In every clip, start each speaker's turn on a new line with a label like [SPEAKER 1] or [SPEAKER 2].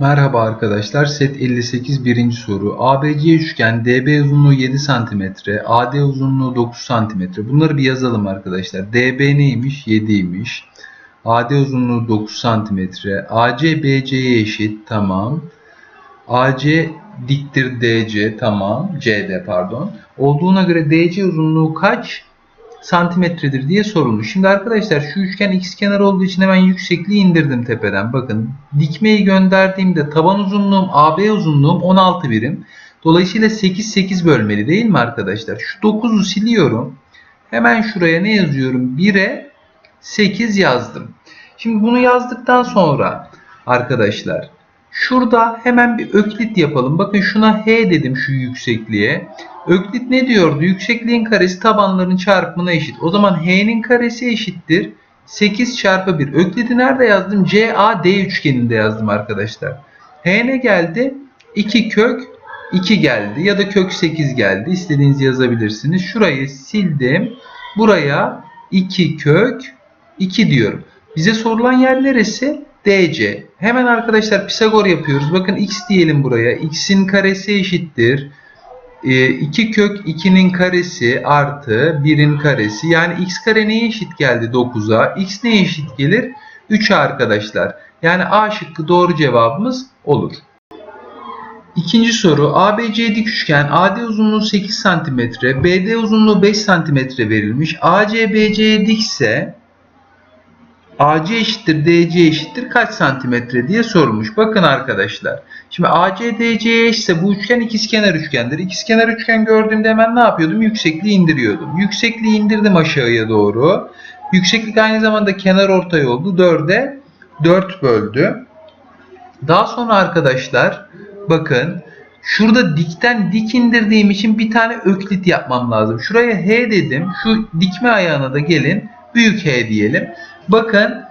[SPEAKER 1] Merhaba arkadaşlar. Set 58 birinci soru. ABC üçgen DB uzunluğu 7 cm, AD uzunluğu 9 cm. Bunları bir yazalım arkadaşlar. DB neymiş? 7'ymiş. AD uzunluğu 9 cm. AC BC'ye eşit. Tamam. AC diktir DC. Tamam. CD pardon. Olduğuna göre DC uzunluğu kaç? Santimetredir diye sorulmuş. Şimdi arkadaşlar şu üçgen ikizkenar olduğu için hemen yüksekliği indirdim tepeden. Bakın dikmeyi gönderdiğimde taban uzunluğum AB uzunluğum 16 birim. Dolayısıyla 8 8 bölmeli değil mi arkadaşlar? Şu 9'u siliyorum. Hemen şuraya ne yazıyorum? 1'e 8 yazdım. Şimdi bunu yazdıktan sonra arkadaşlar şurada hemen bir öklit yapalım. Bakın şuna H dedim şu yüksekliğe. Öklit ne diyordu? Yüksekliğin karesi tabanların çarpımına eşit. O zaman H'nin karesi eşittir. 8 çarpı 1. Öklit'i nerede yazdım? CAD üçgeninde yazdım arkadaşlar. H ne geldi? 2 kök 2 geldi. Ya da kök 8 geldi. İstediğinizi yazabilirsiniz. Şurayı sildim. Buraya 2 kök 2 diyorum. Bize sorulan yer neresi? DC. Hemen arkadaşlar Pisagor yapıyoruz. Bakın x diyelim buraya. x'in karesi eşittir. 2 kök 2'nin karesi artı 1'in karesi. Yani x kare neye eşit geldi 9'a? x neye eşit gelir? 3'e arkadaşlar. Yani A şıkkı doğru cevabımız olur. İkinci soru. ABC dik üçgen AD uzunluğu 8 cm, BD uzunluğu 5 cm verilmiş. AC BC'ye dikse AC eşittir DC eşittir kaç santimetre diye sorulmuş. Bakın arkadaşlar. Şimdi AC DC'ye eşitse bu üçgen ikizkenar üçgendir. İkizkenar üçgen gördüğümde hemen ne yapıyordum? Yüksekliği indiriyordum. Yüksekliği indirdim aşağıya doğru. Yükseklik aynı zamanda kenar ortay oldu. 4'e 4 böldü. Daha sonra arkadaşlar bakın şurada dikten dik indirdiğim için bir tane öklit yapmam lazım. Şuraya H dedim. Şu dikme ayağına da gelin. Büyük H diyelim. Bakın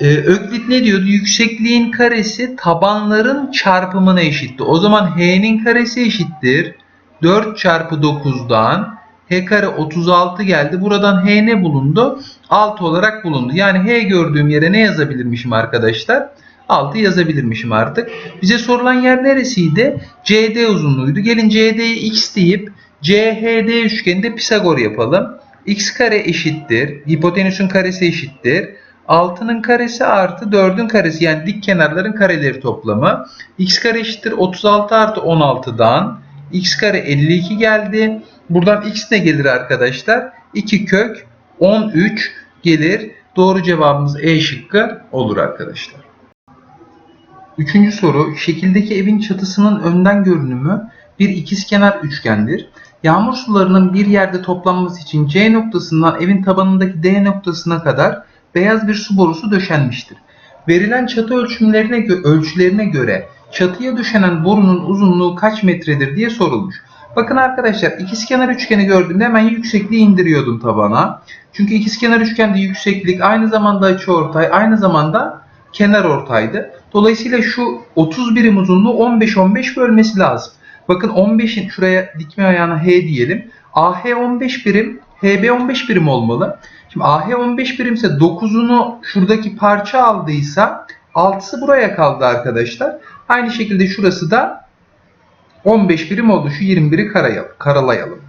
[SPEAKER 1] e, Öklit ne diyordu? Yüksekliğin karesi tabanların çarpımına eşitti. O zaman H'nin karesi eşittir. 4 çarpı 9'dan H kare 36 geldi. Buradan H ne bulundu? 6 olarak bulundu. Yani H gördüğüm yere ne yazabilirmişim arkadaşlar? 6 yazabilirmişim artık. Bize sorulan yer neresiydi? CD uzunluğuydu. Gelin CD'ye x deyip CHD üçgeninde Pisagor yapalım. X kare eşittir. Hipotenüsün karesi eşittir. 6'nın karesi artı 4'ün karesi yani dik kenarların kareleri toplamı. x kare eşittir 36 artı 16'dan x kare 52 geldi. Buradan x ne gelir arkadaşlar? 2 kök 13 gelir. Doğru cevabımız E şıkkı olur arkadaşlar. Üçüncü soru. Şekildeki evin çatısının önden görünümü bir ikizkenar üçgendir. Yağmur sularının bir yerde toplanması için C noktasından evin tabanındaki D noktasına kadar beyaz bir su borusu döşenmiştir. Verilen çatı ölçümlerine gö ölçülerine göre çatıya döşenen borunun uzunluğu kaç metredir diye sorulmuş. Bakın arkadaşlar ikizkenar üçgeni gördüğümde hemen yüksekliği indiriyordum tabana. Çünkü ikizkenar üçgende yükseklik aynı zamanda açıortay aynı zamanda kenar ortaydı. Dolayısıyla şu 30 birim uzunluğu 15-15 bölmesi lazım. Bakın 15'in şuraya dikme ayağına H diyelim. AH 15 birim, HB 15 birim olmalı. Şimdi AH 15 birimse 9'unu şuradaki parça aldıysa 6'sı buraya kaldı arkadaşlar. Aynı şekilde şurası da 15 birim oldu. Şu 21'i karalayalım.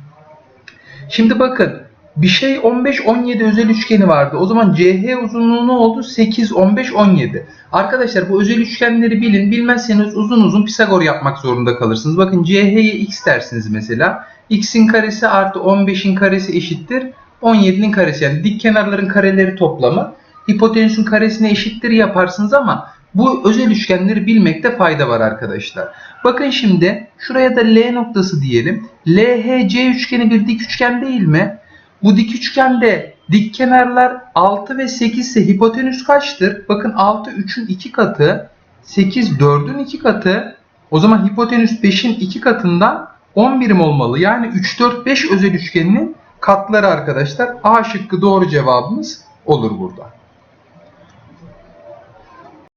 [SPEAKER 1] Şimdi bakın bir şey 15-17 özel üçgeni vardı. O zaman CH uzunluğu ne oldu? 8, 15, 17. Arkadaşlar bu özel üçgenleri bilin. Bilmezseniz uzun uzun Pisagor yapmak zorunda kalırsınız. Bakın CH'ye x dersiniz mesela. x'in karesi artı 15'in karesi eşittir. 17'nin karesi yani dik kenarların kareleri toplamı. Hipotenüsün karesine eşittir yaparsınız ama bu özel üçgenleri bilmekte fayda var arkadaşlar. Bakın şimdi şuraya da L noktası diyelim. LHC üçgeni bir dik üçgen değil mi? Bu dik üçgende dik kenarlar 6 ve 8 ise hipotenüs kaçtır? Bakın 6 3'ün 2 katı, 8 4'ün 2 katı. O zaman hipotenüs 5'in 2 katından 10 birim olmalı. Yani 3 4 5 özel üçgeninin katları arkadaşlar. A şıkkı doğru cevabımız olur burada.